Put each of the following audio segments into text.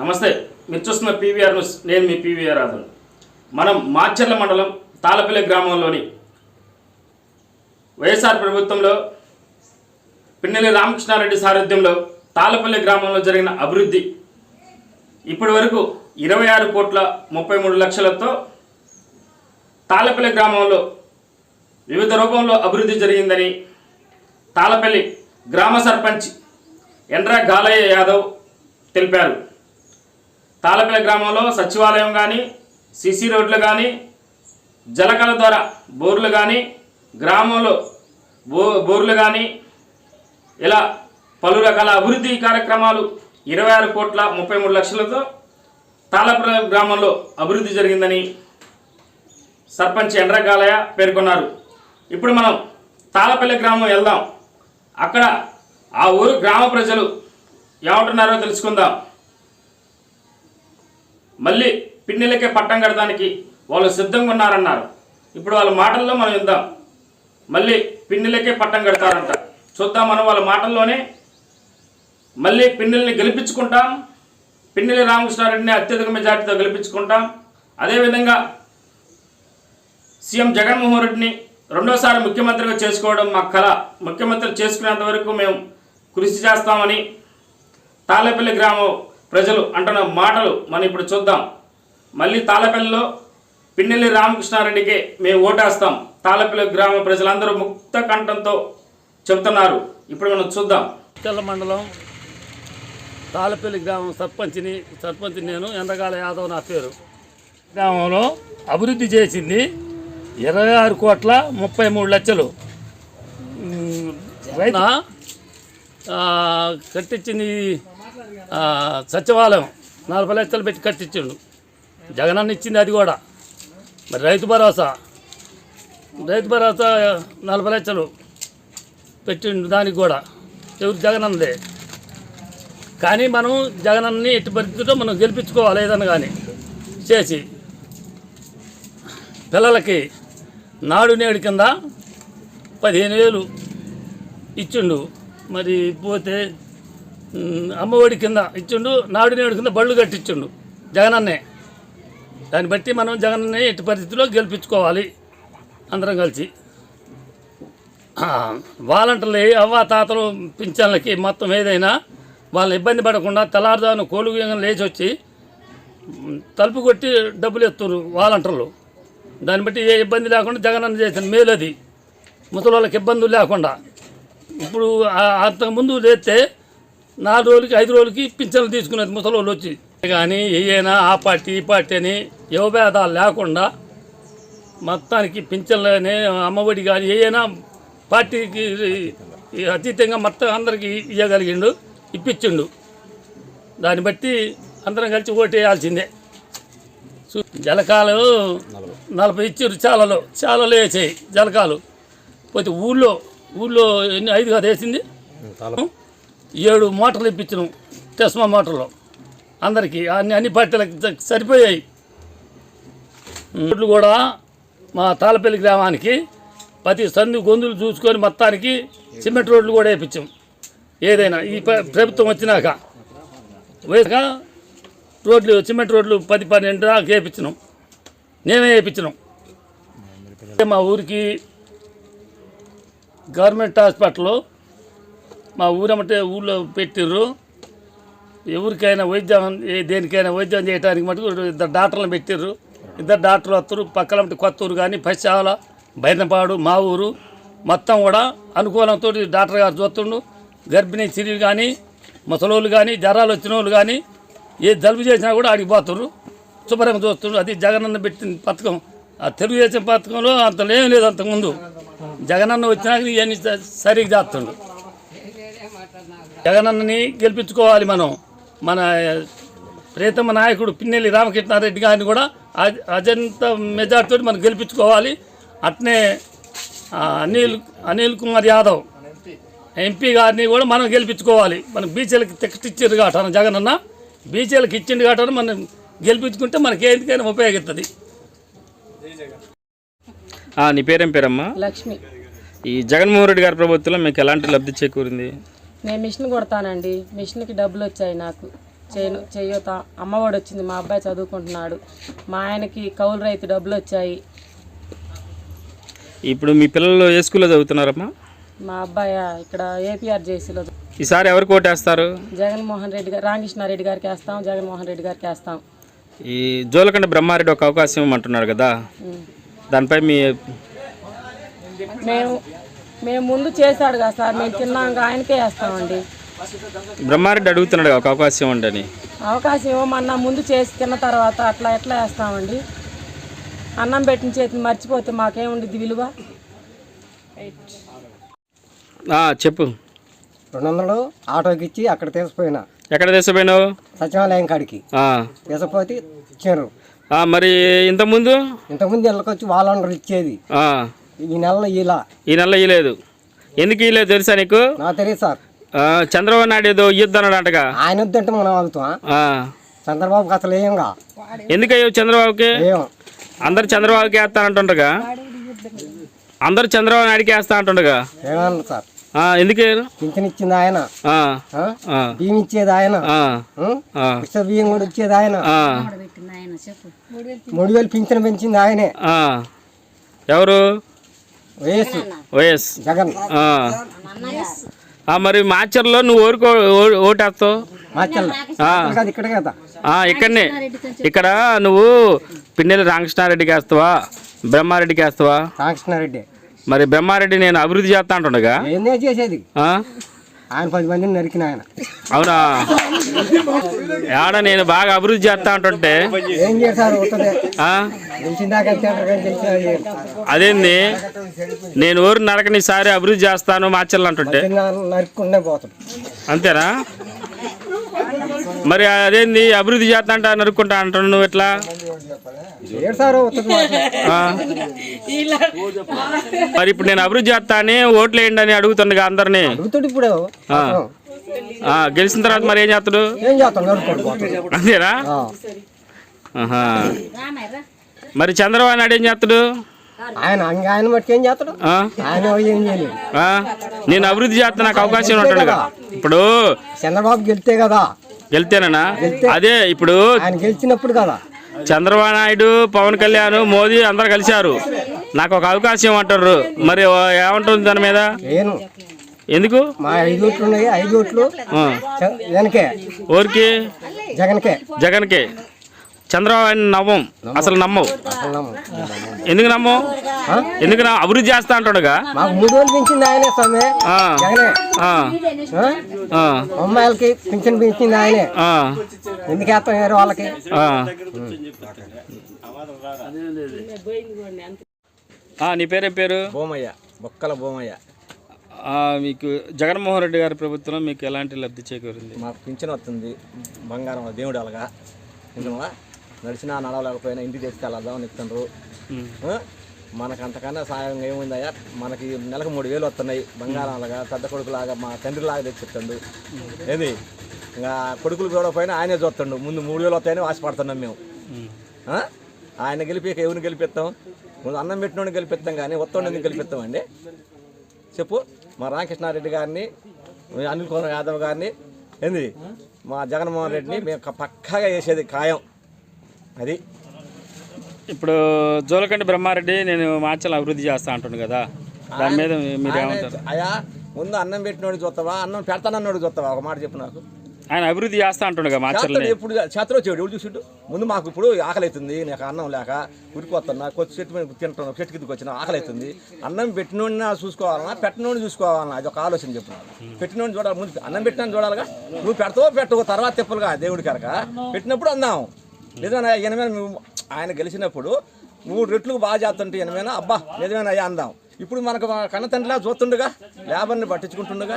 నమస్తే. మీరు చూస్తున్న పీవీఆర్ న్యూస్. నేను మీ పీవీఆర్ ఆదన్ మనం మాచర్ల మండలం తాళపల్లి గ్రామంలోని వైఎస్ఆర్ ప్రభుత్వంలో పిన్నెల్లి రామకృష్ణారెడ్డి సారథ్యంలో తాళపల్లి గ్రామంలో జరిగిన అభివృద్ధి ఇప్పటి వరకు ఇరవై ఆరు కోట్ల ముప్పై మూడు లక్షలతో తాళపల్లి గ్రామంలో వివిధ రూపంలో అభివృద్ధి జరిగిందని తాళపల్లి గ్రామ సర్పంచ్ ఎండ్ర గాలయ్య యాదవ్ తెలిపారు. తాళపల్లి గ్రామంలో సచివాలయం కానీ సిసి రోడ్లు కానీ జలకల ద్వారా బోర్లు కానీ గ్రామంలో బో బోర్లు కానీ ఇలా పలు రకాల అభివృద్ధి కార్యక్రమాలు ఇరవై ఆరు కోట్ల ముప్పై మూడు లక్షలతో తాళపల్లి గ్రామంలో అభివృద్ధి జరిగిందని సర్పంచ్ ఎండ్రగాలయ పేర్కొన్నారు. ఇప్పుడు మనం తాళపల్లి గ్రామం వెళ్దాం. అక్కడ ఆ ఊరు గ్రామ ప్రజలు ఏమంటున్నారో తెలుసుకుందాం. మళ్ళీ పిన్నెలకే పట్టం కడటానికి వాళ్ళు సిద్ధంగా ఉన్నారన్నారు. ఇప్పుడు వాళ్ళ మాటల్లో మనం విందాం. మళ్ళీ పిన్నెలకే పట్టం కడతారంట. చూద్దాం మనం వాళ్ళ మాటల్లోనే. మళ్ళీ పిన్నెల్ని గెలిపించుకుంటాం. పిన్నెల రామకృష్ణారెడ్డిని అత్యధిక మెజార్టీతో గెలిపించుకుంటాం. అదేవిధంగా సీఎం జగన్మోహన్ రెడ్డిని రెండోసారి ముఖ్యమంత్రిగా చేసుకోవడం మా కళ ముఖ్యమంత్రి చేసుకునేంత వరకు మేము కృషి చేస్తామని తాళేపల్లి గ్రామం ప్రజలు అంటున్న మాటలు మనం ఇప్పుడు చూద్దాం. మళ్ళీ తాళపల్లిలో పిన్నెల్లి రామకృష్ణారెడ్డికే మేము ఓటేస్తాం. తాళపల్లి గ్రామ ప్రజలందరూ ముక్త కంఠంతో చెబుతున్నారు. ఇప్పుడు మనం చూద్దాం. తెల్ల మండలం తాళపల్లి గ్రామం సర్పంచ్ని సర్పంచ్ నేను ఎండగాల యాదవ్ నా పేరు. గ్రామంలో అభివృద్ధి చేసింది ఇరవై ఆరు కోట్ల ముప్పై మూడు లక్షలు. కట్టించింది సచివాలయం నలభై లక్షలు పెట్టి కట్టించిండు. జగనన్న ఇచ్చింది అది కూడా. మరి రైతు భరోసా. రైతు భరోసా నలభై లక్షలు పెట్టిండు దానికి కూడా. ఎవరు జగనన్నదే. కానీ మనం జగనన్నని ఎట్టి పరిస్థితుల్లో మనం గెలిపించుకోవాలి ఏదన్నా కానీ చేసి. పిల్లలకి నాడు నేడు కింద పదిహేను వేలు ఇచ్చిండు. మరి పోతే అమ్మఒడి కింద ఇచ్చిండు నాడు నేడు కింద బళ్ళు కట్టించిండు జగనన్నే. దాన్ని బట్టి మనం జగనన్నే ఎట్టి పరిస్థితుల్లో గెలిపించుకోవాలి అందరం కలిసి. వాలంటీర్లు అవ్వ తాతలు పింఛన్లకి మొత్తం ఏదైనా వాళ్ళని ఇబ్బంది పడకుండా తెల్లారుజామున కోలుగు లేచి వచ్చి తలుపు కొట్టి డబ్బులు ఎత్తున్నారు వాలంటీర్లు. దాన్ని బట్టి ఏ ఇబ్బంది లేకుండా జగనన్న చేసిన మేలు అది ముసలి వాళ్ళకి ఇబ్బందులు లేకుండా. ఇప్పుడు అంతకుముందు లేస్తే నాలుగు రోజులకి ఐదు రోజులకి పింఛన్లు తీసుకునేది ముసలోళ్ళు వచ్చి. కానీ ఏయైనా ఆ పార్టీ ఈ పార్టీ అని యువభేదాలు లేకుండా మొత్తానికి పింఛన్లనే అమ్మఒడి కానీ ఏయైనా పార్టీకి అతీతంగా మొత్తం అందరికీ ఇవ్వగలిగిండు ఇప్పించిండు. దాన్ని బట్టి అందరం కలిసి ఓటేయాల్సిందే. జలకాలు నలభై ఇచ్చారు చాలలో చాలలో వేసాయి జలకాలు. పోతే ఊళ్ళో ఊళ్ళో ఎన్ని ఐదు వేసింది? ఏడు మోటార్లు ఇప్పించినాం టెస్మా మోటార్లు. అందరికీ అన్ని అన్ని పార్టీలకు సరిపోయాయి. రోడ్లు కూడా మా తాళపల్లి గ్రామానికి ప్రతి సందు గొంతులు చూసుకొని మొత్తానికి సిమెంట్ రోడ్లు కూడా వేయించాం ఏదైనా ఈ ప్రభుత్వం వచ్చినాక వేసాక రోడ్లు సిమెంట్ రోడ్లు పది పన్నెండు దాకా వేయించినాం మేమే వేయించినాం మా ఊరికి గవర్నమెంట్ హాస్పిటల్లో మా ఊరమ్మటే ఊళ్ళో పెట్టిర్రు. ఎవరికైనా వైద్యం దేనికైనా వైద్యం చేయడానికి మటుకు ఇద్దరు డాక్టర్లను పెట్టిర్రు. ఇద్దరు డాక్టర్లు వస్తారు పక్కన కొత్త ఊరు కానీ పశ్చాల బైనపాడు మా ఊరు. మొత్తం కూడా అనుకూలంతో డాక్టర్ గారు చూస్తుండు. గర్భిణీ స్త్రీలు కానీ ముసలోళ్ళు కానీ జ్వరాలు వచ్చిన వాళ్ళు కానీ ఏ జలుబు చేసినా కూడా ఆడికి పోతున్నారు శుభ్రంగా చూస్తుండ్రు. అది జగనన్న పెట్టిన పథకం. ఆ తెలుగుదేశం పథకంలో అంత ఏం లేదు అంతకుముందు. జగనన్న వచ్చినాక ఇవన్నీ సరిగ్గా చేస్తుండు. జగనన్నని గెలిపించుకోవాలి మనం. మన ప్రియతమ నాయకుడు పిన్నెల్లి రామకృష్ణారెడ్డి గారిని కూడా అజ- అజంత మెజార్టీతో మనం గెలిపించుకోవాలి. అట్నే అనిల్ అనిల్ కుమార్ యాదవ్ ఎంపీ గారిని కూడా మనం గెలిపించుకోవాలి. మనం బీసీలకు టికెట్ ఇచ్చారు కాటన జగనన్న. బీసీలకు ఇచ్చిండు కాటన మనం గెలిపించుకుంటే మనకి ఎందుకైనా ఉపయోగిస్తుంది ఆ, నీ పేరేం పేరమ్మా? లక్ష్మి. ఈ జగన్మోహన్ రెడ్డి గారి ప్రభుత్వంలో మీకు ఎలాంటి లబ్ధి చేకూరింది? నేను మిషన్ కొడతానండి. మిషన్కి డబ్బులు వచ్చాయి నాకు. చేయను చేయూత అమ్మఒడి వచ్చింది మా అబ్బాయి చదువుకుంటున్నాడు. మా ఆయనకి కౌలు రైతు డబ్బులు వచ్చాయి. ఇప్పుడు మీ పిల్లలు ఏ స్కూల్లో చదువుతున్నారమ్మా? మా అబ్బాయి ఇక్కడ ఏపీఆర్ జేసీలో ఈసారి ఎవరికి ఓటేస్తారు జగన్మోహన్ రెడ్డి గారు రామకృష్ణారెడ్డి గారికి వేస్తాం జగన్మోహన్ రెడ్డి గారికి వేస్తాం. ఈ జోలకండ బ్రహ్మారెడ్డి ఒక అవకాశం ఇవ్వమంటున్నారు కదా. దానిపై మీ మేము మేము ముందు చేశాడు కదా సార్ మేము తిన్నాక ఆయనకే వేస్తామండి. బ్రహ్మారెడ్డి అడుగుతున్నాడు ఒక అవకాశం అని అవకాశం ఇవ్వమన్నా ముందు చేసి తిన్న తర్వాత అట్లా ఎట్లా వేస్తామండి? అన్నం పెట్టిన చేతిని మర్చిపోతే మాకేముండిద్ది విలువ? ఆ, చెప్పు. రెండు వందలు ఆటోకి ఇచ్చి అక్కడ తీసుకుపోయినా ఎక్కడ తీసుకుపోయినావు సచివాలయం కాడికి. ఆ. తీసుకుపోతే ఇచ్చారు ఆ, మరి ఇంతకుముందు? ఇంతకుముందు ఇళ్ళకొచ్చి వాళ్ళందరూ ఇచ్చేది. ఆ, ఈ నెలలో ఇలా ఈ నెల ఇయ్యలేదు ఎందుకు ఇయ్యలేదు తెలుసా నీకు? నాకు తెలియదు సార్. చంద్రబాబు నాయుడు ఏదో ఇయ్యొద్దన్నాడంటగా. ఆయన వద్దంటే మనం ఆ. చంద్రబాబుకి అసలు ఏంగా ఎందుకు అయ్యో చంద్రబాబుకి? అందరు చంద్రబాబుకి వేస్తానంటుండగా. అందరు చంద్రబాబు నాయుడికి వేస్తా అంటుండగా ఏమన్నా సార్? ఎందుకు? పింఛన్ ఇచ్చింది ఆయన. బియ్యం ఇచ్చేది ఆయన ఉచిత బియ్యం కూడా ఇచ్చేది ఆయన. మూడు వేలు పింఛన్ పెంచింది ఆయనే. ఎవరు? వైఎస్ జగన్. మరి మాచర్లో నువ్వు ఓరుకో ఓటేస్తావు? ఇక్కడనే. ఇక్కడ నువ్వు పిన్నెల రామకృష్ణారెడ్డికి వేస్తావా బ్రహ్మారెడ్డికి వేస్తావా రామకృష్ణారెడ్డి. మరి బ్రహ్మారెడ్డి నేను అభివృద్ధి చేస్తా అంటుండగా. చేసేది? ఆయన పది మందిని నరికిన ఆయన. అవునా? ఆడ నేను బాగా అభివృద్ధి చేస్తా అంటుంటే? ఏం చేశారు అదేంది? నేను ఊరు నరకని సారి అభివృద్ధి చేస్తాను మార్చాలి అంటుంటే. నరుక్కుండే పోతాడు. అంతేనా? మరి అదేంది అభివృద్ధి చేస్తా అంట నరుక్కుంటా అంటున్నావు నువ్వు ఎట్లా? మరి ఇప్పుడు నేను అభివృద్ధి చేస్తా అని ఓట్లు వేయండి అని అడుగుతుండగా అందరినీ గెలిచిన తర్వాత మరి ఏం చేస్తాడు? అంతేనా. మరి చంద్రబాబు నాయుడు ఏం చేస్తాడు? ఆయన ఆయన మట్టుకు ఏం చేస్తాడు? ఆయన ఏం చేయలేదు ఆ? నేను అభివృద్ధి చేస్తా నాకు అవకాశం ఉంటుండగా. ఇప్పుడు చంద్రబాబు గెలితే కదా. గెలితేనా అదే ఇప్పుడు ఆయన గెలిచినప్పుడు కదా. చంద్రబాబు నాయుడు పవన్ కళ్యాణ్ మోదీ అందరు కలిశారు. నాకు ఒక అవకాశం అంటారు. మరి ఏమంటుంది దాని మీద? నేను. ఎందుకు? మా ఐదు ఓట్లు ఉన్నాయి ఐదు ఓట్లు. వెనకే జగన్కే. జగన్కి. చంద్రబాబు నమ్మం. అసలు నమ్మవు. ఎందుకు నమ్మవు? ఎందుకు నా అభివృద్ధి చేస్తా అంటాడుగా? మూడు వేలు పెంచింది ఆయనే స్వామి. అమ్మాయిలకి పింఛన్ పెంచింది ఆయనే. ఆ, ఎందుకు వేస్తాం వేరే వాళ్ళకి? ఆ. ఆ, నీ పేరేం పేరు? భూమయ్య బొక్కల భూమయ్య ఆ, మీకు జగన్మోహన్ రెడ్డి గారి ప్రభుత్వం మీకు ఎలాంటి లబ్ధి చేకూరింది? మాకు పింఛన్ వస్తుంది బంగారం దేవుడు అలాగా. నడిచినా నడవలేకపోయినా ఇంటికి ఇస్తుండ్రు ఆ? మనకు అంతకన్నా సాయం ఏముందయ్యా? మనకి నెలకు మూడు వేలు వస్తున్నాయి బంగారం అలాగా పెద్ద కొడుకులాగా మా తండ్రి లాగా తెచ్చిస్తుండు ఏంది? ఇంకా కొడుకులు చూడకపోయినా ఆయనే చూస్తుండు. ముందు మూడు వేలు వస్తాయని ఆశపడుతున్నాం మేము? ఆయన గెలిపి ఎవరిని గెలిపిస్తాం? ముందు అన్నం పెట్టినోడిని గెలిపిస్తాం కానీ ఒత్తోడిని ఎందుకు గెలిపిస్తామండి? చెప్పు. మా రామకృష్ణారెడ్డి గారిని అనిల్ కుమార్ యాదవ్ గారిని ఏంది? మా జగన్మోహన్ రెడ్డిని మేము పక్కాగా వేసేది ఖాయం. అది? ఇప్పుడు జోలకండి బ్రహ్మారెడ్డి నేను మార్చాలి అభివృద్ధి చేస్తా అంటుండు కదా. దాని మీద మీరు ఏమంటారు? అయ్యా ముందు అన్నం పెట్టినోడికి చూస్తావా? అన్నం పెడతానన్నోడికి చూస్తావా? ఒక మాట చెప్పు నాకు. ఆయన అభివృద్ధి చేస్తా అంటుండగా మార్చల్ని చేస్తాడు ఎప్పుడు చేతిలో ఎవడు చూసిండు? ముందు మాకు ఇప్పుడు ఆకలి అవుతుంది నాకు అన్నం లేక ఉరికి వస్తున్నా కొద్ది చెట్టు మీద తింటున్నాను చెట్టు కిందకి వచ్చిన ఆకలి అవుతుంది అన్నం పెట్టినోడిని చూసుకోవాలన్నా పెట్టినోడిని చూసుకోవాలన్నా అది ఒక ఆలోచన చెప్పు. పెట్టినోడిని చూడాలి. ముందు అన్నం పెట్టినా చూడాలిగా. నువ్వు పెడతావో పెట్టవో. తర్వాత తిప్పలుగా దేవుడి కనుక పెట్టినప్పుడు అందాం. నిజమేనా? ఎనమైనా మేము ఆయన గెలిచినప్పుడు మూడు రెట్లు బాగా చేస్తుంటే ఎనమైనా అబ్బా నిజమేనా అయ్యా అందాం. ఇప్పుడు మనకు మా కన్న తండ్రిలా చూస్తుండగా లేబర్ని పట్టించుకుంటుండగా?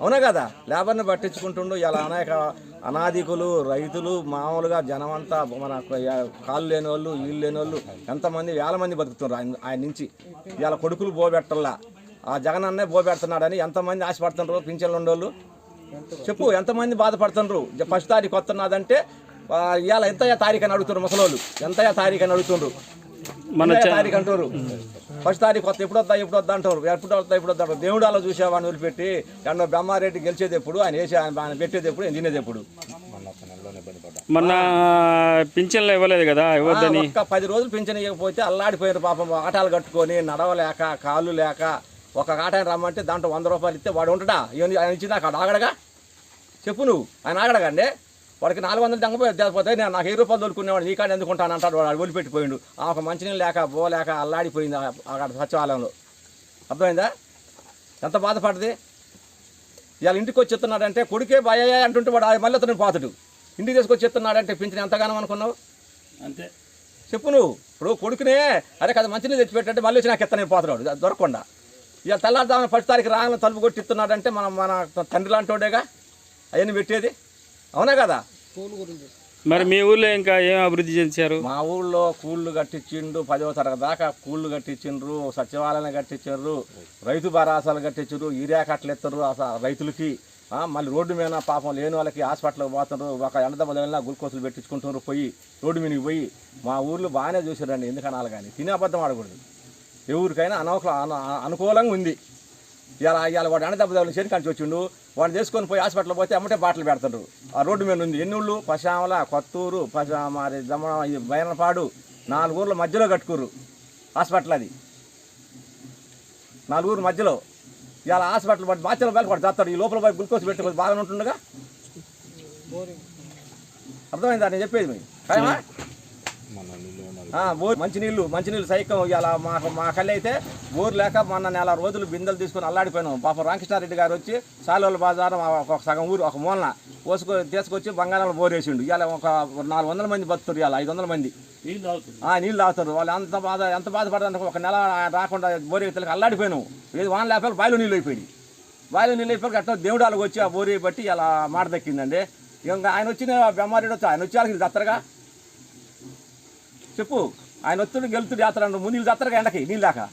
అవునా కదా? లేబర్ని పట్టించుకుంటుండు ఇలా అనేక అనాధికులు రైతులు మామూలుగా జనం అంతా మన కాళ్ళు లేని వాళ్ళు వీళ్ళు లేని వాళ్ళు ఎంతమంది వేల మంది బతుకుతున్నారు ఆయన ఆయన నుంచి. ఇలా కొడుకులు బోబెట్టల్లా. ఆ జగన్ అన్నే బోబెడుతున్నాడని ఎంతమంది ఆశపడుతున్నారు? పింఛన్లు ఉండోళ్ళు చెప్పు ఎంతమంది బాధపడుతున్నారు? ఫస్ట్ తారీఖు వస్తున్నదంటే ఇవాళ ఎంత తారీఖు అని అడుగుతున్నారు ముసలోళ్ళు? ఎంత తారీఖు అని అడుగుతుండ్రు? మన తారీఖు అంటారు ఫస్ట్ తారీఖు వస్తా ఎప్పుడు వద్దా ఎప్పుడు వద్దా అంటారు ఎప్పుడు వస్తా ఎప్పుడు వద్దా దేవుడు అలా చూసేవాడిని వదిలిపెట్టి ఎండ బ్రహ్మారెడ్డి గెలిచేది ఎప్పుడు ఆయన వేసి ఆయన పెట్టేది ఎప్పుడు ఆయన తినేది ఎప్పుడు? మొన్న పింఛన్లు ఇవ్వలేదు కదా ఇవ్వద్దని? ఒక్క పది రోజులు పింఛన్ ఇవ్వకపోతే అల్లాడిపోయారు పాపం ఆటాలు కట్టుకొని నడవలేక కాళ్ళు లేక ఒక ఆటాన్ని రమ్మంటే దాంట్లో వంద రూపాయలు ఇస్తే వాడు ఉంటాడా? ఇవన్నీ ఆయన ఇచ్చింది అక్కడ ఆగడగా? చెప్పు నువ్వు. ఆయన ఆగడగా అండి? వాడికి నాలుగు వందలు దంగపోతే నేను నాకు ఏ రూపాయలు దొరుకునేవాడు నీ కాడ ఎందుకుంటాను అంటాడు వాడు. వదిలిపెట్టిపోయిండు. ఆ ఒక మంచినీళ్ళు లేక పోలేక అల్లాడిపోయింది అక్కడ సచివాలయంలో. అర్థమైందా? ఎంత బాధపడది ఇవాళ ఇంటికి వచ్చి చెప్తున్నాడంటే కొడుకే భయ అంటుంటే వాడు ఆ మళ్ళీ అతను పాతుడు. ఇంటికి తీసుకొచ్చి చెప్తున్నాడంటే పింఛన్ ఎంతగానో అనుకున్నావు? అంతే. చెప్పు నువ్వు. ఇప్పుడు కొడుకునే అరే కదా మంచినీళ్ళు తెచ్చిపెట్టంటే మళ్ళీ వచ్చి నాకు ఎత్తనే పోతున్నాడు. దొరకకుండా. ఇక తెల్లారుదామని ఫస్ట్ తారీఖు రాగానే తలుపు కొట్టిస్తున్నాడంటే మనం మన తండ్రి లాంటోడేగా? అవన్నీ పెట్టేది? అవునా కదా? మరి మీ ఊర్లో ఇంకా ఏం అభివృద్ధి చేశారు? మా ఊళ్ళో కూళ్ళు కట్టించిండు పదవ తరగతి దాకా కూళ్ళు కట్టించిండ్రు సచివాలయం కట్టించారు రైతు భరాసాలు కట్టించారు ఈరియా కట్టలు ఎత్తారు అసలు రైతులకి. ఆ, మళ్ళీ రోడ్డు మీద పాపం లేని వాళ్ళకి హాస్పిటల్కి పోతున్నారు ఒక ఎండ వెళ్ళినా గ్లూకోజులు పెట్టించుకుంటున్నారు పోయి రోడ్డు మీదకి పోయి. మా ఊర్లో బాగానే చూసారండి ఎందుకు అనాలి కానీ. తినే అబద్ధం ఆడకూడదు. ఎవరికైనా అనవసర అన- అనుకూలంగా ఉంది. ఇలా ఇవాళ వాడు ఎండదెబ్బ తగిలిన చేతి కంచి వచ్చిండు. వాడు తీసుకొని పోయి హాస్పిటల్ పోతే అమ్మటే బాటలు పెడతాడు. ఆ రోడ్డు మీద ఉంది ఎన్నుళ్ళు పశామల కొత్తూరు పశ మరి జమ ఇది నాలుగు ఊర్ల మధ్యలో కట్టుకోరు హాస్పిటల్ అది. నాలుగురు మధ్యలో. ఇవాళ హాస్పిటల్ పడి బాధ్యతలు బయలు పడి చేస్తాడు ఈ లోపల పోయి గ్లూకోజ్ పెట్టి బాగా బాగానే ఉంటుండగా? అర్థమైందా నేను చెప్పేది మీకు బోర్ మంచినీళ్ళు మంచినీళ్ళు సైకం ఇలా మాకు మా కళ్ళి అయితే బోర్ లేక మొన్న నెల రోజులు బిందెలు తీసుకొని అల్లాడిపోయినాం. పాపం రామకృష్ణారెడ్డి గారు వచ్చి సాలోల బజారు ఒక సగం ఊరు ఒక మూలన పోసుకొని తీసుకొచ్చి బంగాళాలు బోర్ వేసిండు ఇవాళ ఒక నాలుగు వందల మంది బతుకుతారు ఇవాళ ఐదు వందల మంది. నీళ్ళు తాగుతుంది ఆ నీళ్ళు తాగుతారు. వాళ్ళు ఎంత బాధ ఎంత బాధపడడానికి ఒక నెల రాకుండా బోర్ అల్లాడిపోయినాం. ఏది వాన లేకపోతే బాయిలో నీళ్ళు అయిపోయింది బాయిలో నీళ్ళు అయిపోయి అట్లా దేవుడు వాళ్ళకి వచ్చి ఆ బోరి బట్టి ఇలా మాట దక్కిందండి ఇంకా ఆయన వచ్చిన బెమ్మారెడ్డి వచ్చి ఆయన వచ్చి వాళ్ళకి దత్తరగా చెప్పు. ఆయన ఒత్తుడు గెలుతుడు జాతర ముందు నీళ్ళు దత్తరగా ఎండకి నీళ్ళు దాకా.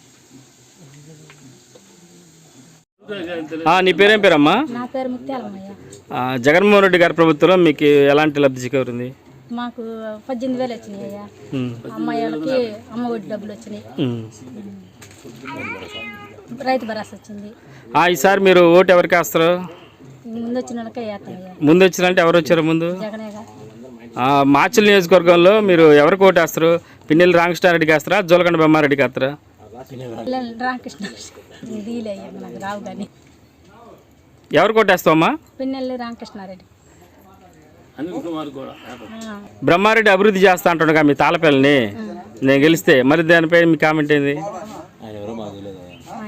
ఆ, నీ పేరేం పేరమ్మా? నా పేరు ముత్యాలమ్మయ్య. ఆ, జగన్మోహన్ రెడ్డి గారి ప్రభుత్వంలో మీకు ఎలాంటి లబ్ధి చేకూరింది? మాకు పద్దెనిమిది వేలు వచ్చినాయి అయ్యా. అమ్మాయిలకి అమ్మ ఒడి డబ్బులు వచ్చినాయి. రైతు భరోసా వచ్చింది. ఆ, ఈసారి మీరు ఓటు ఎవరికి వేస్తారు? ముందు వచ్చిన ముందు వచ్చినంటే ఎవరు వచ్చారు ముందు? జగనేగా మాచిల్ నియోజకవర్గంలో మీరు ఎవరికి ఓటు వేస్తారు పిన్నెల్లి రామకృష్ణారెడ్డికి వేస్తారా? జోలకండ బొమ్మారెడ్డికి వేస్తారా? ఓటు వేస్తావమ్మా పిన్నెల్లి రామకృష్ణారెడ్డి. బ్రహ్మారెడ్డి అభివృద్ధి చేస్తా అంటుండగా మీ తాళపల్లిని నేను గెలిస్తే మరి దానిపై మీ కామెంట్ ఏంది?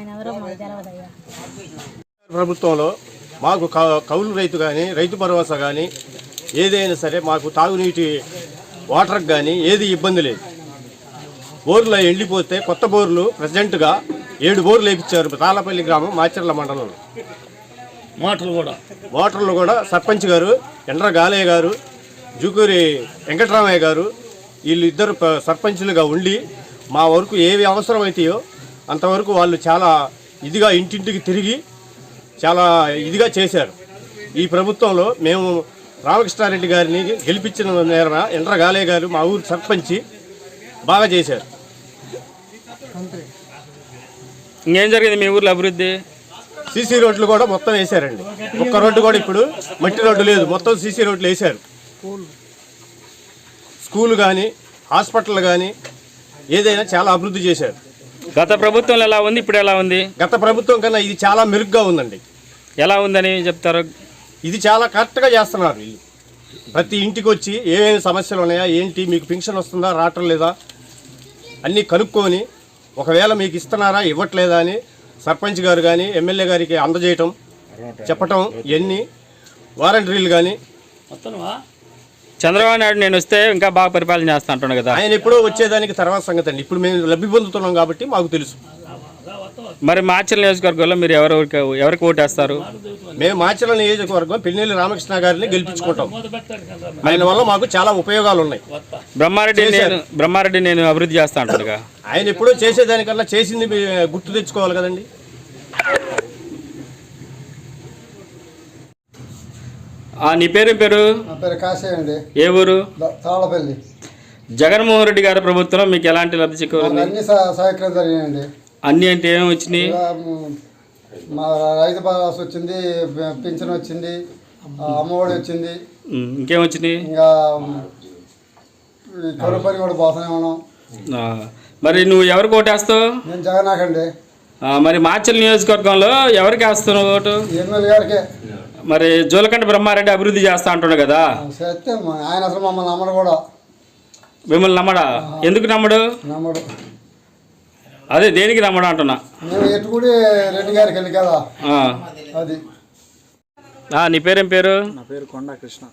ఎవరో ప్రభుత్వంలో మాకు క- కౌలు రైతు కానీ రైతు భరోసా కానీ ఏదైనా సరే మాకు తాగునీటి వాటర్కి కానీ ఏది ఇబ్బంది లేదు. బోర్లు ఎండిపోతే కొత్త బోర్లు ప్రజెంట్గా ఏడు బోర్లు వేయించారు తాళపల్లి గ్రామం మాచర్ల మండలంలో. మాటలు కూడా. వాటర్లు కూడా సర్పంచ్ గారు ఎండ్ర గాలయ్య గారు జూకూరి వెంకటరామయ్య గారు వీళ్ళు ఇద్దరు ప- సర్పంచులుగా ఉండి మా వరకు ఏవి అవసరమైతాయో అంతవరకు వాళ్ళు చాలా ఇదిగా ఇంటింటికి తిరిగి చాలా ఇదిగా చేశారు. ఈ ప్రభుత్వంలో మేము రామకృష్ణారెడ్డి గారిని గెలిపించిన నేర ఎండ్ర గాలయ్య గారు మా ఊరు సర్పంచి బాగా చేశారు. ఇంకేం జరిగింది మీ ఊర్లో అభివృద్ధి? సీసీ రోడ్లు కూడా మొత్తం వేశారండి. ఒక్క రోడ్డు కూడా ఇప్పుడు మట్టి రోడ్డు లేదు. మొత్తం సీసీ రోడ్లు వేశారు. స్కూల్ కానీ హాస్పిటల్ కానీ ఏదైనా చాలా అభివృద్ధి చేశారు. గత ప్రభుత్వంలో ఎలా ఉంది? ఇప్పుడు ఎలా ఉంది? గత ప్రభుత్వం కన్నా ఇది చాలా మెరుగ్గా ఉందండి. ఎలా ఉందని చెప్తారు? ఇది చాలా కరెక్ట్గా చేస్తున్నారు. వీళ్ళు ప్రతి ఇంటికి వచ్చి ఏమేమి సమస్యలు ఉన్నాయా ఏంటి మీకు పెన్షన్ వస్తుందా రావటం లేదా అన్నీ కనుక్కొని ఒకవేళ మీకు ఇస్తున్నారా ఇవ్వట్లేదా అని సర్పంచ్ గారు కానీ ఎమ్మెల్యే గారికి అందజేయటం చెప్పటం ఇవన్నీ వారంటీలు కానీ చంద్రబాబు నాయుడు నేను వస్తే ఇంకా బాగా పరిపాలన చేస్తా అంటున్నాడు కదా. ఆయన ఎప్పుడో వచ్చేదానికి తర్వాత సంగతి అండి. ఇప్పుడు మేము లబ్ధి పొందుతున్నాం కాబట్టి మాకు తెలుసు. మరి మార్చల్ నియోజకవర్గంలో మీరు ఎవరు ఎవరికి ఓటేస్తారు? మేము మాచల నియోజకవర్గం పిన్నెల్లి రామకృష్ణ గారిని గెలిపించుకుంటాం. ఆయన వల్ల మాకు చాలా ఉపయోగాలు ఉన్నాయి బ్రహ్మారెడ్డి నేను బ్రహ్మారెడ్డి నేను అభివృద్ధి చేస్తా అంటాడుగా ఆయన ఎప్పుడో చేసేదానికన్నా చేసింది గుర్తు తెచ్చుకోవాలి కదండి. ఆ, నీ పేరు పేరు? పేరు కాశీ అండి. ఏ ఊరు? తాళపల్లి జగన్మోహన్ రెడ్డి గారి ప్రభుత్వంలో మీకు ఎలాంటి లబ్ధి చేకూరింది అన్ని సహ- సహకారం జరిగినాయండి. అన్ని అంటే ఏమి వచ్చినాయి? మ్, రైతు భరోసా వచ్చింది పింఛన్ వచ్చింది అమ్మఒడి వచ్చింది. ఇంకేం వచ్చినాయి? ఇంకా పని కూడా పోతూనే ఉన్నాం. మరి నువ్వు ఎవరికి ఓటేస్తావు? నేను జగన్నాకండి ఆ, మరి మాచల్ నియోజకవర్గంలో ఎవరికి వేస్తున్నావు ఓటు? ఎమ్మెల్యే గారికి. మరి జోలకంటి బ్రహ్మారెడ్డి అభివృద్ధి చేస్తా అంటున్నాడు కదా? ఆయన అసలు మమ్మల్ని నమ్మడు కూడా. మిమ్మల్ని నమ్మడా? ఎందుకు నమ్మడు? నమ్మడు. అదే దేనికి నమ్మడు అంటున్నా? మేము ఎట్టుకుడి రెడ్డి గారికి వెళ్ళి కదా. ఆ. అది. ఆ, నీ పేరేం పేరు? నా పేరు కొండా కృష్ణ.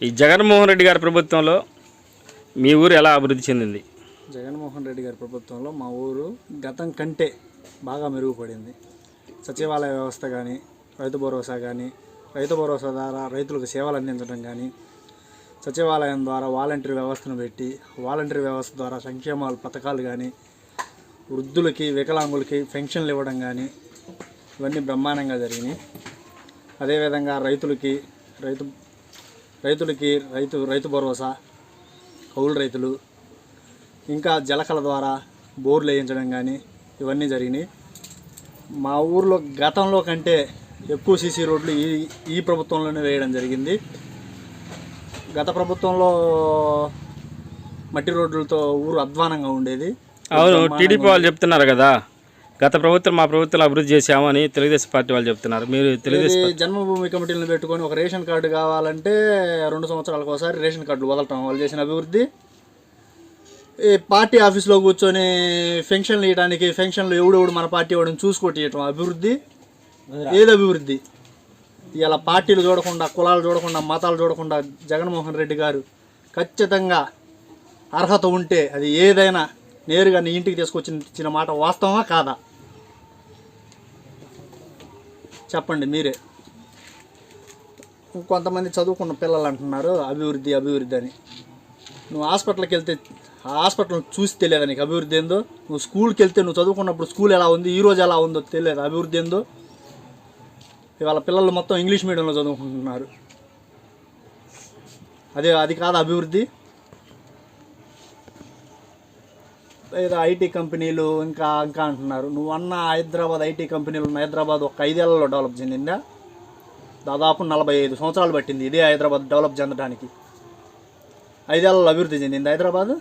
ఈ జగన్మోహన్ రెడ్డి గారి ప్రభుత్వంలో మీ ఊరు ఎలా అభివృద్ధి చెందింది? జగన్మోహన్ రెడ్డి గారి ప్రభుత్వంలో మా ఊరు గతం కంటే బాగా మెరుగుపడింది. సచివాలయ వ్యవస్థ కానీ రైతు భరోసా కానీ రైతు భరోసా ద్వారా రైతులకు సేవలు అందించడం కానీ సచివాలయం ద్వారా వాలంటీర్ వ్యవస్థను పెట్టి వాలంటీర్ వ్యవస్థ ద్వారా సంక్షేమాలు పథకాలు కానీ వృద్ధులకి వికలాంగులకి పెన్షన్లు ఇవ్వడం కానీ ఇవన్నీ బ్రహ్మాండంగా జరిగినాయి. అదేవిధంగా రైతులకి రైతు రైతులకి రైతు రైతు భరోసా కౌలు రైతులు ఇంకా జలకల ద్వారా బోర్లు వేయించడం కానీ ఇవన్నీ జరిగినాయి. మా ఊర్లో గతంలో కంటే ఎక్కువ సీసీ రోడ్లు ఈ ఈ ప్రభుత్వంలోనే వేయడం జరిగింది. గత ప్రభుత్వంలో మట్టి రోడ్లతో ఊరు అధ్వానంగా ఉండేది. అవును టీడీపీ వాళ్ళు చెప్తున్నారు కదా. గత ప్రభుత్వం మా ప్రభుత్వంలో అభివృద్ధి చేశామని తెలుగుదేశం పార్టీ వాళ్ళు చెప్తున్నారు. మీరు తెలుగుదేశం జన్మభూమి కమిటీలను పెట్టుకొని ఒక రేషన్ కార్డు కావాలంటే రెండు సంవత్సరాలకు ఒకసారి రేషన్ కార్డులు వదలటం. వాళ్ళు చేసిన అభివృద్ధి. ఈ పార్టీ ఆఫీస్లో కూర్చొని ఫెన్షన్లు ఇవ్వడానికి ఫెన్షన్లు ఎవడెవడు మన పార్టీ వాడిని చూసుకొట్టి ఇవ్వటం అభివృద్ధి. ఏది అభివృద్ధి? ఇలా పార్టీలు చూడకుండా కులాలు చూడకుండా మతాలు చూడకుండా జగన్మోహన్ రెడ్డి గారు ఖచ్చితంగా అర్హత ఉంటే అది ఏదైనా నేరుగా నీ ఇంటికి తీసుకొచ్చిన మాట వాస్తవమా కాదా? చెప్పండి మీరే. కొంతమంది చదువుకున్న పిల్లలు అంటున్నారు అభివృద్ధి అభివృద్ధి అని. నువ్వు హాస్పిటల్కి వెళ్తే హాస్పిటల్ చూసి తెలియదా నీకు అభివృద్ధి ఏందో? నువ్వు స్కూల్కి వెళ్తే నువ్వు చదువుకున్నప్పుడు స్కూల్ ఎలా ఉంది ఈ రోజు ఎలా ఉందో తెలియదు అభివృద్ధి ఏందో? ఇవాళ పిల్లలు మొత్తం ఇంగ్లీష్ మీడియంలో చదువుకుంటున్నారు. అదే అది కాదు అభివృద్ధి? ఏదో ఐటీ కంపెనీలు ఇంకా ఇంకా అంటున్నారు. నువ్వు అన్న హైదరాబాద్ ఐటీ కంపెనీలు ఉన్న హైదరాబాద్ ఒక ఐదేళ్ళలో డెవలప్ చెందిందా? దాదాపు నలభై ఐదు సంవత్సరాలు పట్టింది ఇదే హైదరాబాద్ డెవలప్ చెందడానికి. ఐదేళ్ళలో అభివృద్ధి చెందింది హైదరాబాద్.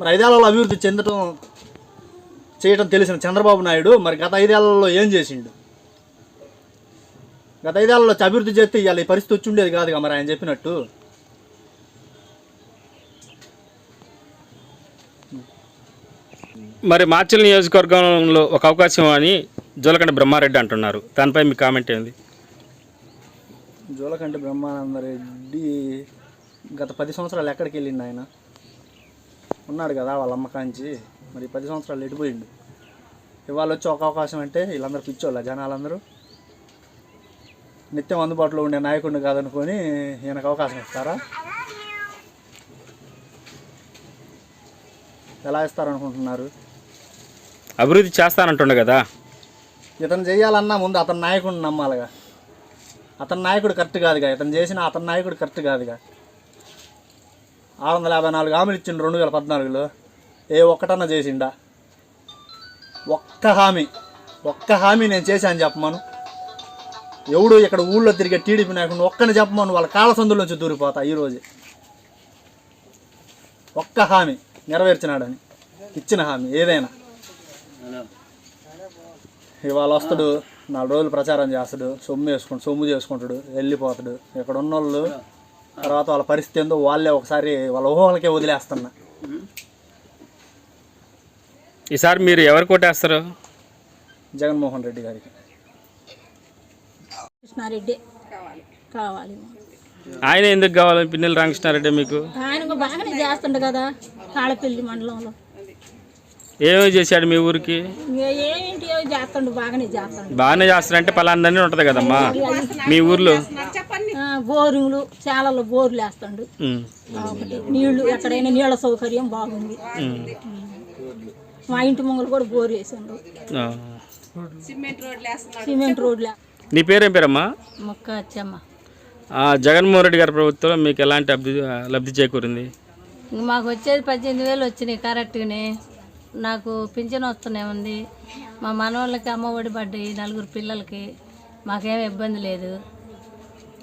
మరి ఐదేళ్ళలో అభివృద్ధి చెందటం చేయటం తెలిసిన చంద్రబాబు నాయుడు మరి గత ఐదేళ్ళలో ఏం చేసిండు? గత ఐదేళ్ళలో అభివృద్ధి చేస్తే ఇవాళ ఈ పరిస్థితి వచ్చి ఉండేది కాదుగా మరి ఆయన చెప్పినట్టు. మరి మార్చిల నియోజకవర్గంలో ఒక అవకాశం అని జోలకంటి బ్రహ్మారెడ్డి అంటున్నారు. దానిపై మీ కామెంట్ ఏంది? జోలకంటి బ్రహ్మానందరెడ్డి గత పది సంవత్సరాలు ఎక్కడికి వెళ్ళిండు ఆయన? ఉన్నాడు కదా వాళ్ళ అమ్మకాంచి మరి పది సంవత్సరాలు ఎడిపోయిండు ఇవాళ వచ్చి ఒక అవకాశం అంటే వీళ్ళందరూ పిచ్చోళ్ళ జనాలందరూ. నిత్యం అందుబాటులో ఉండే నాయకుడిని కాదనుకొని ఈయనకు అవకాశం ఇస్తారా? ఎలా ఇస్తారనుకుంటున్నారు? అభివృద్ధి చేస్తానంటుండే కదా. ఇతను చేయాలన్నా ముందు అతని నాయకుడిని నమ్మాలిగా. అతని నాయకుడు కరెక్ట్ కాదుగా. ఇతను చేసిన అతని నాయకుడు కరెక్ట్ కాదుగా. ఆరు వందల యాభై నాలుగు హామీలు ఇచ్చిండు రెండు వేల పద్నాలుగులో. ఏ ఒక్కటన్నా చేసిండా? ఒక్క హామీ. ఒక్క హామీ నేను చేశాను చెప్పమను. ఎవడు ఇక్కడ ఊళ్ళో తిరిగే టీడీపీ నాయకుడు ఒక్కని చెప్పమను. వాళ్ళ కాళ్ళ నుంచి దూరిపోతా ఈరోజు. ఒక్క హామీ నెరవేర్చినాడని. ఇచ్చిన హామీ ఏదైనా. ఇవాళ వస్తాడు నాలుగు రోజులు ప్రచారం చేస్తాడు సొమ్ము వేసుకుంటాడు సొమ్ము చేసుకుంటాడు వెళ్ళిపోతాడు. ఇక్కడ ఉన్నోళ్ళు తర్వాత వాళ్ళ పరిస్థితి ఏందో వాళ్ళే ఒకసారి వాళ్ళ ఊహలకే వదిలేస్తున్నా. ఈసారి మీరు ఎవరు కొట్టేస్తారు? జగన్మోహన్ రెడ్డి గారికి. కృష్ణారెడ్డి. కావాలి. ఆయన ఎందుకు కావాలి? పిన్నెల రామకృష్ణారెడ్డి మీకు? ఆయన బాగానే చేస్తుండు కదా కాళపల్లి మండలంలో. ఏమేమి చేశాడు మీ ఊరికి? ఇంకా ఏంటి చేస్తుండు బాగానే చేస్తుండు. బాగానే చేస్తారంటే పలాందరినీ ఉంటుంది కదమ్మా? మీ ఊర్లో? బోరింగ్లు చాలలో బోర్లు వేస్తుండు. నీళ్ళు ఎక్కడైనా నీళ్ళ సౌకర్యం బాగుంది. మా ఇంటి ముంగలు కూడా బోర్ వేసిండు. ఆ. సిమెంట్ రోడ్లు నీ పేరేం పేరమ్మా? మొక్క వచ్చమ్మ ఆ, జగన్మోహన్ రెడ్డి గారి ప్రభుత్వంలో మీకు ఎలాంటి లబ్ధి లబ్ధి చేకూరింది? మాకు వచ్చేది పద్దెనిమిది వేలు వచ్చినాయి కరెక్ట్గానే నాకు పింఛన్ వస్తూనే ఉంది మా మనవాళ్ళకి అమ్మ ఒడి పడ్డాయి నలుగురు పిల్లలకి. మాకేం ఇబ్బంది లేదు.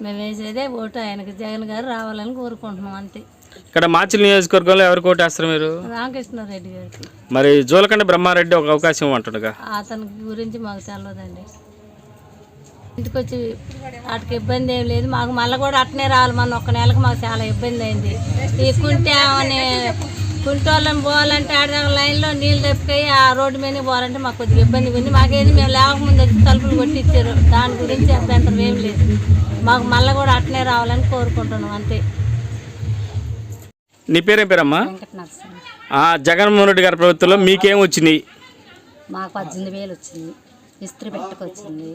మేము వేసేదే ఓటు ఆయనకి. జగన్ గారు రావాలని కోరుకుంటున్నాం అంతే. ఇక్కడ మాచిల్ నియోజకవర్గంలో ఎవరికి ఓటేస్తారు మీరు? రామకృష్ణారెడ్డి గారికి మరి జోలకండ బ్రహ్మారెడ్డి ఒక అవకాశం ఇవ్వమంటుండగా అతని గురించి మాకు తెలియదండి ఇంటికి వచ్చి వాటికి ఇబ్బంది ఏం లేదు. మాకు మళ్ళీ కూడా అట్నే రావాలి. మన ఒక్క నెలకు మాకు చాలా ఇబ్బంది అయింది. కుంటే అని కుంటోళ్ళని పోవాలంటే ఆడ లైన్లో నీళ్ళు తెప్పుకొని ఆ రోడ్డు మీద పోవాలంటే మాకు కొద్దిగా ఇబ్బంది ఉంది. మాకేది మేము లేకముందు వచ్చి తలుపులు కొట్టి ఇచ్చారు దాని గురించి అభ్యంతరం ఏం లేదు. మాకు మళ్ళీ కూడా అట్నే రావాలని కోరుకుంటున్నాం అంతే. నీ పేరేం పేరమ్మా? ఆ, జగన్మోహన్ రెడ్డి గారి ప్రభుత్వంలో మీకేం వచ్చినాయి? మాకు పద్దెనిమిది వేలు వచ్చింది. ఇస్త్రీ పెట్టకు వచ్చింది.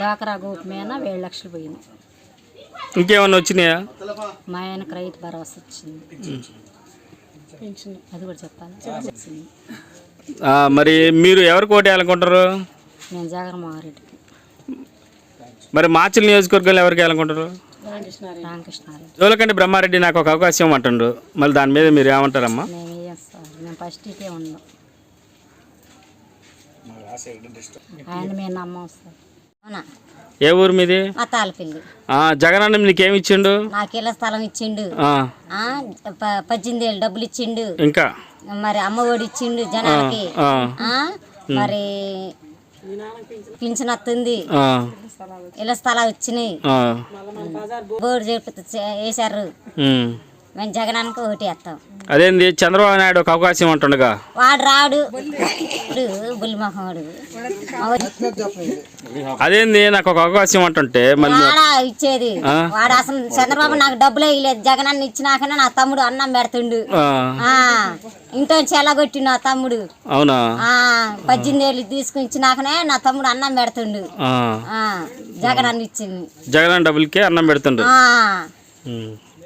డాకరా గోపు మీద ఏడు లక్షలు పోయింది ఇంకేమన్నా వచ్చినాయా? మా ఆయనకు రైతు భరోసా వచ్చింది. అది కూడా చెప్పాలి? మరి మీరు ఎవరికి ఓటేయాలనుకుంటారు నేను జగన్మోహన్ రెడ్డికి మరి మాచిల్ నియోజకవర్గంలో ఎవరికి వేయాలనుకుంటారు రామకృష్ణారెడ్డి. జోలకండి బ్రహ్మారెడ్డి నాకు ఒక అవకాశం ఇవ్వమంటుండ్రు మళ్ళీ దాని మీద మీరు ఏమంటారమ్మా? ఫస్ట్ ఇటే ఉన్నాం ఆయన మేము నమ్మం సార్ అవునా ఏ ఊరు మీది? ఆ, జగన్ అన్న నీకేమి ఇచ్చిండు? నాకు ఇళ్ళ స్థలం ఇచ్చిండు? పద్దెనిమిది వేలు డబ్బులు ఇచ్చిండు. ఇంకా? మరి అమ్మ ఒడి ఇచ్చిండు జనాలకి. మరి పింఛన్ వస్తుంది ఇళ్ళ స్థలాలు వచ్చినాయి. బోర్డు ఉమ్. మేము జగనానికి ఒకటి వేస్తాం. అదేంది? చంద్రబాబు నాయుడు ఒక అవకాశం అంటుండగా వాడు రాడు. బుల్లిమోహముడు అదేంది? నాకు ఒక అవకాశం అంటుంటే మళ్ళీ వాడా ఇచ్చేది? వాడు అసలు చంద్రబాబు నాకు డబ్బులే ఇవ్వలేదు జగన్ అన్న ఇచ్చినాకనే నా తమ్ముడు అన్నం పెడుతుండు. ఇంట్లోంచి ఎలాగొట్టి నా తమ్ముడు. అవునా? పద్దెనిమిది ఏళ్ళు తీసుకుని ఇచ్చినాకనే నా తమ్ముడు అన్నం పెడుతుండు. ఆ, ఆ. జగన్ అన్న ఇచ్చింది. జగన్ డబ్బులకే అన్నం పెడుతుండ్రు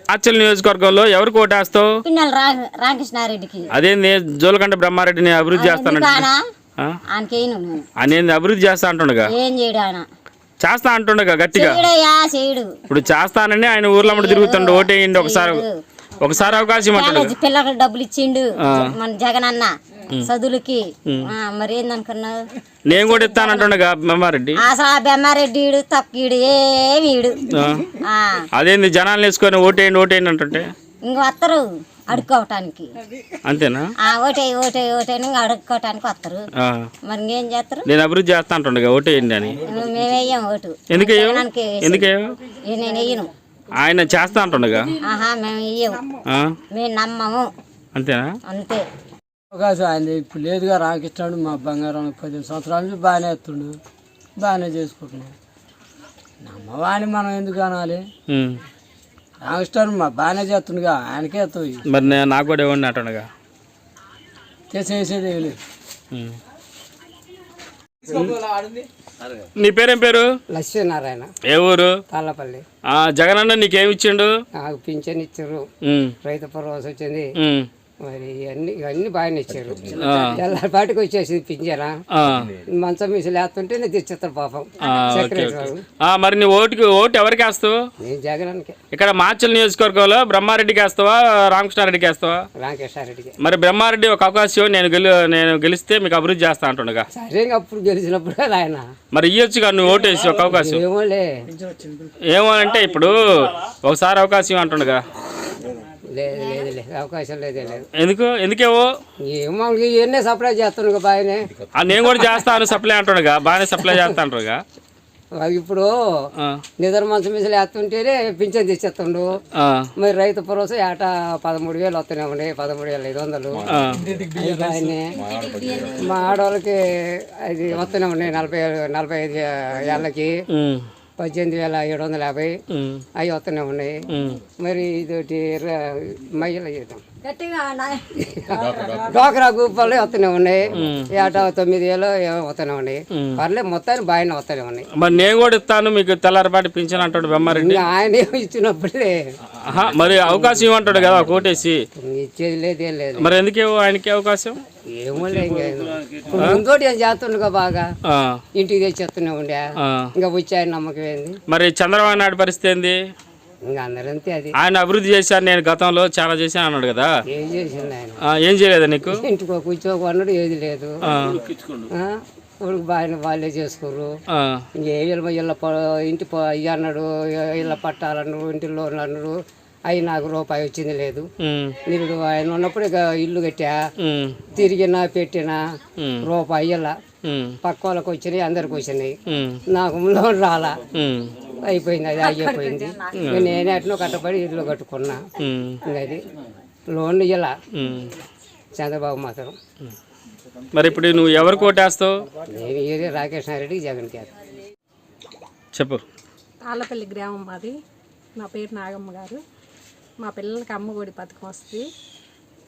ఆచల్ నియోజకవర్గంలో ఎవరికి ఓటేస్తావు పిన్నెల రా రామకృష్ణారెడ్డికి. అదేంది జోలకంట బ్రహ్మారెడ్డిని అభివృద్ధి చేస్తానంటే ఆయన? ఆ? ఆయనకేను నేను ఆయన అభివృద్ధి చేస్తా అంటుండగా? ఏం చేయడు ఆయన. చేస్తా అంటుండగా గట్టిగా? చేయడయ్యా చేయడు. ఇప్పుడు చేస్తానని ఆయన ఊర్లో అమ్మటి తిరుగుతుండు ఓటేయండి ఒకసారి. ఒకసారి అవకాశం కాలేజీ పిల్లలకు డబ్బులు ఇచ్చిండు మన జగన్ అన్న చదువులకి మరి ఏందనుకున్నావు? నేను కూడా ఇస్తానంటుండగా బ్రహ్మారెడ్డి. అసలు ఆ బెమ్మారెడ్డి ఈడు తక్కువీడు ఏమి ఈడు. ఆ. ఆ, అదేంది జనాలు వేసుకొని ఓటేయండి ఓటేయండి అంటుంటే? ఇంక వస్తారు అడుక్కోవటానికి. అంతేనా? ఆ ఓటే ఓటే ఓటే అడుక్కోవటానికి వస్తారు. మరి ఇంకేం చేస్తారు నేను అభివృద్ధి చేస్తా అంటుండగా ఓటేయండి అని. మేము వేయం ఓటు. ఎందుకు? ఏ నేను వేయను. ఆయన చేస్తా అంటుండగా ఆహా మేము వేయము? మేము నమ్మము. అంతేనా? అంతే. అవకాశం ఆయన ఇప్పుడు లేదుగా రామకృష్ణుడు మా బంగారం పదిహేను సంవత్సరాల నుంచి బాగానే ఎత్తుండు. బాగానే చేసుకుంటున్నాం నమ్మవాని మనం ఎందుకు అనాలి. రామకృష్ణుడు మా బాగానే చేస్తుండగా ఆయనకే ఎత్తాయి మరి నేను నాకు కూడా ఇవ్వండి అంటుండగా. లేదు. ఉమ్. నీ పేరేం పేరు? లక్ష్మీనారాయణ. ఏ ఊరు? తాళ్ళపల్లి. ఆ, జగనన్న నీకేమి ఇచ్చిండు? నాకు పింఛన్ ఇచ్చారు. రైతు భరోసా వచ్చింది. మరి ఇవన్నీ ఇవన్నీ బాగానే ఇచ్చారు. ఆ. ఎల్లపాటికి వచ్చేసింది ఆ. మంచం మీసి లేస్తుంటే నేను తెచ్చిస్తారు పాపం. మరి నీ ఓటుకి ఓటు ఎవరికి వేస్తావు? నేను జగనానికి. ఇక్కడ మాచల్ నియోజకవర్గంలో బ్రహ్మారెడ్డికి వేస్తావా రామకృష్ణారెడ్డికి వేస్తావా? రామకృష్ణారెడ్డికి. మరి బ్రహ్మారెడ్డి ఒక అవకాశం నేను గెలు నేను గెలిస్తే మీకు అభివృద్ధి చేస్తా అంటుండగా. సరే అప్పుడు గెలిచినప్పుడు ఆయన. మరి ఇయ్యొచ్చుగా నువ్వు ఓటేసి ఒక అవకాశం. ఏమో అంటే ఇప్పుడు ఒకసారి అవకాశం అంటుండగా. లేదు లేదు లేదు అవకాశం లేదే లేదు. ఎందుకు? ఎందుకేవో? ఏమో ఇవన్నీ సప్లై చేస్తున్నాడు బాగానే. ఆ, నేను కూడా చేస్తాను సప్లై అంటుండగా. బాగానే సప్లై చేస్తా అంటారుగా వాడు ఇప్పుడు నిద్ర మంచం మీద లేస్తుంటేనే పింఛన్ తెచ్చేస్తుండు. ఆ, మరి రైతు భరోసా ఏటా పదమూడు వేలు వస్తూనే ఉన్నాయి పదమూడు వేల ఐదు వందలు. ఆ. అది బాగానే. మా ఆడవాళ్ళకి అది వస్తూనే ఉన్నాయి నలభై నలభై ఐదు ఏళ్ళకి. ఉమ్, పద్దెనిమిది వేల ఏడు వందల యాభై అవి వస్తూనే ఉన్నాయి మరి ఇదొకటి మహిళ జీతం డోకరా గ్రూపాలు వస్తూనే ఉన్నాయి. ఏటా తొమ్మిది వేలు ఏమో వస్తూనే ఉన్నాయి. పర్లేదు మొత్తాన్ని బాగానే వస్తూనే ఉన్నాయి. మరి నేను కూడా ఇస్తాను మీకు తెల్లారిపాటి పింఛన్ అంటాడు బ్రహ్మారెడ్డి. ఇంకా ఆయన ఏమో ఇచ్చినప్పుడే. మరి అవకాశం ఇవ్వంటాడు కదా కోటేసి. ఇచ్చేది లేదు ఏం లేదు. మరి ఎందుకే ఆయనకి అవకాశం? ఏమో లే ఇంకా ఇప్పుడు ముందోటి ఏం చేస్తుండగా బాగా. ఆ, ఇంటికి తెచ్చేస్తూనే ఉండే. ఇంకా వచ్చి ఆయన నమ్మకం ఏంది? మరి చంద్రబాబు నాయుడు పరిస్థితి ఏంది? ఆయన అభివృద్ధి చేశారు నేను గతంలో చాలా చేశాను అన్నాడు కదా. ఏం చేసింది ఆయన? ఆ, ఏం చేయలేదా నీకు? ఇంటికి కూర్చోకు అన్నాడు ఏది లేదు. బాగా వాళ్ళే చేసుకోరు ఇళ్ళ ప- ఇంటి అన్నాడు ఇళ్ళ పట్టాలన్నాడు ఇంటి లోన్లు అన్నాడు అవి నాకు రూపాయి వచ్చింది లేదు. నిరుడు ఆయన ఉన్నప్పుడు ఇక ఇల్లు కట్టా తిరిగినా పెట్టినా రూపాయి ఉమ్, పక్క వాళ్ళకి వచ్చినాయి అందరికి వచ్చినాయి. నాకు లోన్ రాలా? అయిపోయింది అది అయిపోయింది. నేనే అట్నో కట్టబడి ఇల్లు కట్టుకున్నా. అది లోన్ ఇయ్యాల? ఉమ్. చంద్రబాబు మాత్రం. మరి ఇప్పుడు నువ్వు ఎవరికి ఓటేస్తావు? నేను ఏది రాకేష్ నాయుడు జగన్ గారు చెప్పు. తాళ్ళపల్లి గ్రామం మాది. నా పేరు నాగమ్మ గారు. మా పిల్లలకి అమ్మఒడి పథకం వస్తుంది.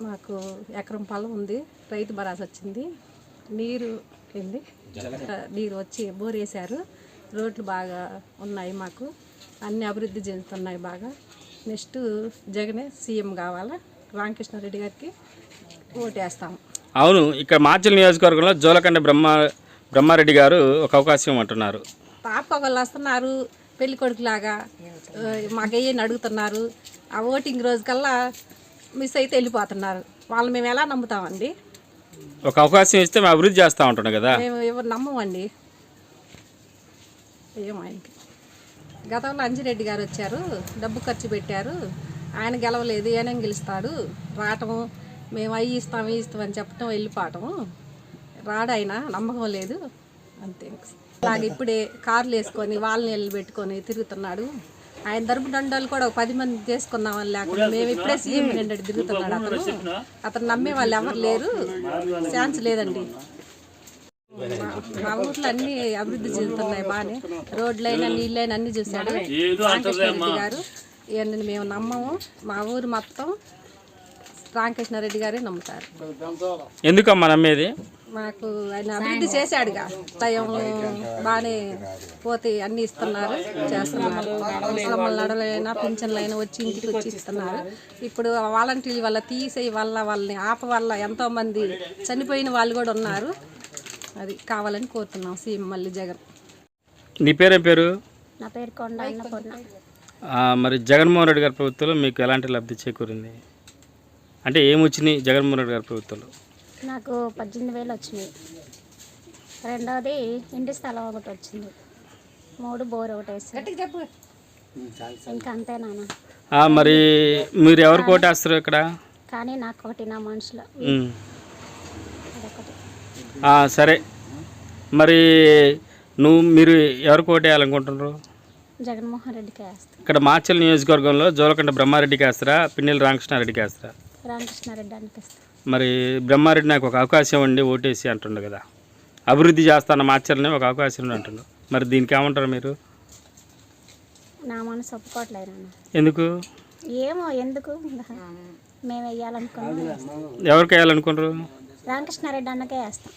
మాకు ఎకరం పొలం ఉంది. రైతు భరోసా వచ్చింది. నీరు ఏంది నీరు వచ్చి బోర్ వేశారు రోడ్లు బాగా ఉన్నాయి మాకు. అన్ని అభివృద్ధి చెందుతున్నాయి బాగా. నెక్స్ట్ జగనే సీఎం కావాలా? రామకృష్ణారెడ్డి గారికి ఓటేస్తాం. అవును ఇక్కడ మార్చల్ నియోజకవర్గంలో జోలకండ బ్రహ్మ బ్రహ్మారెడ్డి గారు ఒక అవకాశం అంటున్నారు. పాప ఒకళ్ళు వస్తున్నారు పెళ్ళి కొడుకులాగా. ఆ, మాకేయని అడుగుతున్నారు. ఆ ఓటింగ్ రోజు కల్లా మిస్ అయితే వెళ్ళిపోతున్నారు. వాళ్ళు మేము ఎలా నమ్ముతామండి? ఒక అవకాశం ఇస్తే మేము అభివృద్ధి చేస్తూ ఉంటున్నాం కదా. మేము ఎవరు నమ్మమండి. ఏం ఆయనకి. గతంలో అంజిరెడ్డి గారు వచ్చారు డబ్బు ఖర్చు పెట్టారు ఆయన గెలవలేదు ఈయన గెలుస్తాడు రావటం మేము అవి ఇస్తాం ఇవి ఇస్తాం అని చెప్పటం వెళ్ళిపోవటం రాడు ఆయన నమ్మకం లేదు అంతే. అలాగే ఇప్పుడే కార్లు వేసుకొని వాళ్ళని వెళ్ళి పెట్టుకొని తిరుగుతున్నాడు. ఆయన దరుపు దండాలు కూడా ఒక పది మంది చేసుకుందామని లేకుండా మేము ఇప్పుడే సీఎం తిరుగుతున్నాడు అతను. అతను నమ్మే వాళ్ళు ఎవరు లేరు. ఛాన్స్ లేదండి. మా- మా ఊర్లో అన్ని అభివృద్ధి చెందుతున్నాయి బాగానే. రోడ్లైనా నీళ్ళైనా అన్ని చూశాడు. రామకృష్ణారెడ్డి గారు. ఇవన్నీ మేము నమ్మము. మా ఊరు మొత్తం రామకృష్ణారెడ్డి గారే నమ్ముతారు. ఎందుకమ్మా నమ్మేది? మాకు ఆయన అభివృద్ధి చేశాడుగా. టైం బాగానే పోతే అన్ని ఇస్తున్నారు చేస్తున్నారు. ముసలమ్మల నడలైనా పింఛన్లైనా వచ్చి ఇంటికి వచ్చి ఇస్తున్నారు. ఇప్పుడు వాలంటీర్ల వల్ల తీసేయి వల్ల వాళ్ళని ఆప వల్ల ఎంతో మంది చనిపోయిన వాళ్ళు కూడా ఉన్నారు. అది కావాలని కోరుతున్నాం సీఎం మళ్ళీ జగన్. నీ పేరేం పేరు? నా పేరు కొండ మరి జగన్మోహన్ రెడ్డి గారి ప్రభుత్వంలో మీకు ఎలాంటి లబ్ధి చేకూరింది? అంటే ఏమొచ్చినాయి జగన్మోహన్ రెడ్డి గారి ప్రభుత్వంలో? నాకు పద్దెనిమిది వేలు వచ్చినాయి. రెండోది ఇంటి స్థలం ఒకటి వచ్చింది. మూడు బోర్ ఒకటి వేసి ఇంకా అంతే నాన్న. ఆ, మరి మీరు ఎవరు కోటేస్తారు ఇక్కడ? కానీ నాకు ఒకటి నా మనుషులు. సరే. మరి నువ్వు మీరు ఎవరు కోటేయాలనుకుంటున్నారు? జగన్మోహన్ రెడ్డికి వేస్తాను ఇక్కడ మార్చల్ నియోజకవర్గంలో జోలకండ బ్రహ్మారెడ్డికి వేస్తారా? పిన్నెల రామకృష్ణారెడ్డికి వేస్తారా? రామకృష్ణారెడ్డి అనిపిస్తాను మరి బ్రహ్మారెడ్డి నాకు ఒక అవకాశం ఉండి ఓటేసి అంటుండు కదా. అభివృద్ధి చేస్తాను మార్చల్ని ఒక అవకాశం ఉంది అంటుండు. మరి దీనికి ఏమంటారు మీరు? నా మనసు ఒప్పుకోవట్లేదు ఎందుకు? ఏమో ఎందుకు? మేము ఎవరికి వేయాలనుకుంటారు? రామకృష్ణారెడ్డి అన్నకే వేస్తాం.